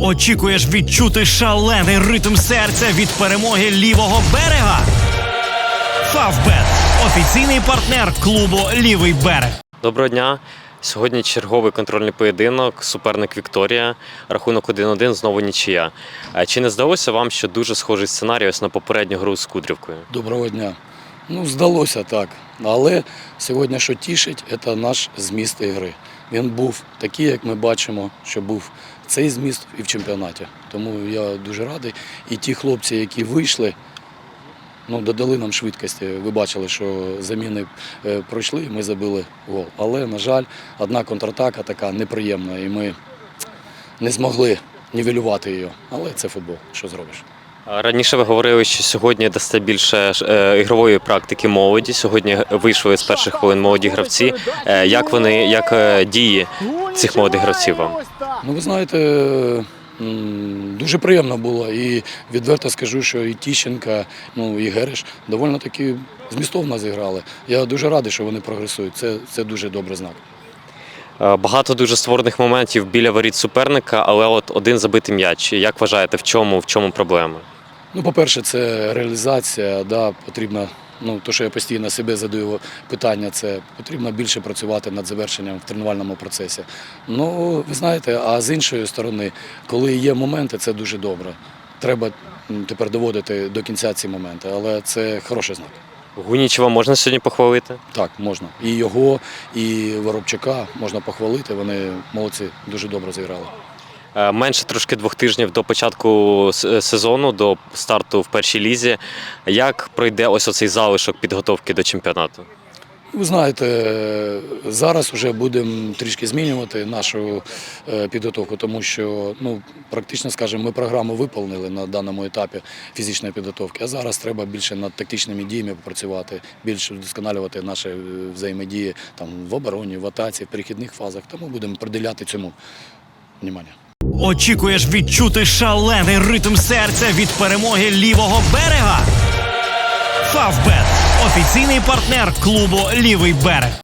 Очікуєш відчути шалений ритм серця від перемоги лівого берега? Фавбет офіційний партнер клубу Лівий берег. Доброго дня. Сьогодні черговий контрольний поєдинок, суперник Вікторія. Рахунок 1-1, знову нічия. Чи не здалося вам, що дуже схожий сценарій ось на попередню гру з Кудрівкою? Доброго дня. Ну, здалося так. Але сьогодні, що тішить, це наш зміст ігри. Він був такий, як ми бачимо, що був цей зміст і в чемпіонаті. Тому я дуже радий. І ті хлопці, які вийшли, ну, додали нам швидкості. Ви бачили, що заміни е, пройшли, і ми забили гол. Але, на жаль, одна контратака така неприємна, і ми не змогли нівелювати її. Але це футбол. Що зробиш? Раніше ви говорили, що сьогодні дасте більше е, ігрової практики молоді. Сьогодні вийшли з перших хвилин молоді гравці. Е, Як вони, як е, дії цих молодих гравців вам? Ну, ви знаєте, м, дуже приємно було. І відверто скажу, що і Тіщенка, ну і Гереш доволі таки змістовно зіграли. Я дуже радий, що вони прогресують. Це, це дуже добрий знак. Е, Багато дуже створених моментів біля воріт суперника, але от один забитий м'яч. Як вважаєте, в чому, в чому проблема? Ну, по-перше, це реалізація, да, потрібно. Ну, то, що я постійно себе задаю питання, це потрібно більше працювати над завершенням в тренувальному процесі. Ну, ви знаєте, а з іншої сторони, коли є моменти, це дуже добре. Треба тепер доводити до кінця ці моменти, але це хороший знак. Гунічева можна сьогодні похвалити? Так, можна. І його, і Воробчака можна похвалити. Вони молодці, дуже добре зіграли. Е, Менше трошки двох тижнів до початку сезону, до старту в першій лізі. Як пройде ось оцей залишок підготовки до чемпіонату? Ви знаєте, зараз вже будемо трішки змінювати нашу е, підготовку, тому що ну, практично, скажімо, ми програму виповнили на даному етапі фізичної підготовки, а зараз треба більше над тактичними діями попрацювати, більше вдосконалювати наші е, взаємодії там, в обороні, в атаці, в перехідних фазах. Тому будемо приділяти цьому внимання. Очікуєш відчути шалений ритм серця від перемоги лівого берега? Фавбет офіційний партнер клубу Лівий берег.